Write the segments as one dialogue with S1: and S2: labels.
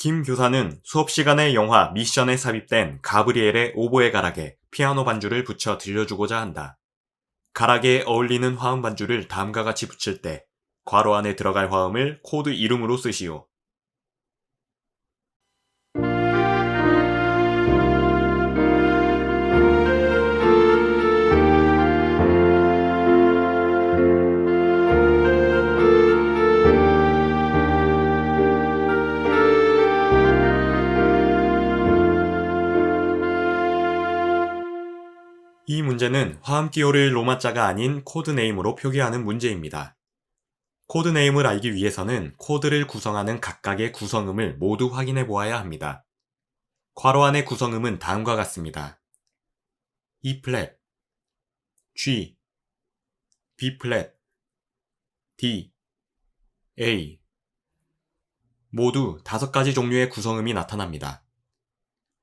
S1: 김 교사는 수업 시간의 영화 미션에 삽입된 가브리엘의 오보에 가락에 피아노 반주를 붙여 들려주고자 한다. 가락에 어울리는 화음 반주를 다음과 같이 붙일 때 괄호 안에 들어갈 화음을 코드 이름으로 쓰시오. 이 문제는 화음 기호를 로마자가 아닌 코드네임으로 표기하는 문제입니다. 코드네임을 알기 위해서는 코드를 구성하는 각각의 구성음을 모두 확인해 보아야 합니다. 괄호 안의 구성음은 다음과 같습니다. E 플랫, G, B 플랫, D, A 모두 다섯 가지 종류의 구성음이 나타납니다.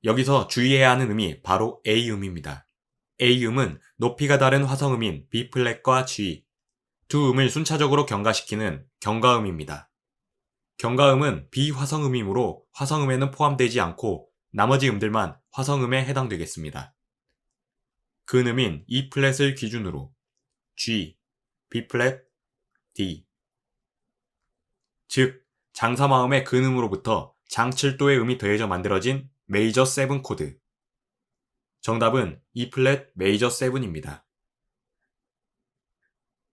S1: 여기서 주의해야 하는 음이 바로 A음입니다. A음은 높이가 다른 화성음인 B플랫과 G 두 음을 순차적으로 경가시키는 경가음입니다. 경가음은 비화성음이므로 화성음에는 포함되지 않고 나머지 음들만 화성음에 해당되겠습니다. 근음인 E플랫을 기준으로 G, B플랫, D 즉 장사마음의 근음으로부터 장칠도의 음이 더해져 만들어진 메이저 세븐 코드 정답은 E 플랫 메이저 세븐입니다.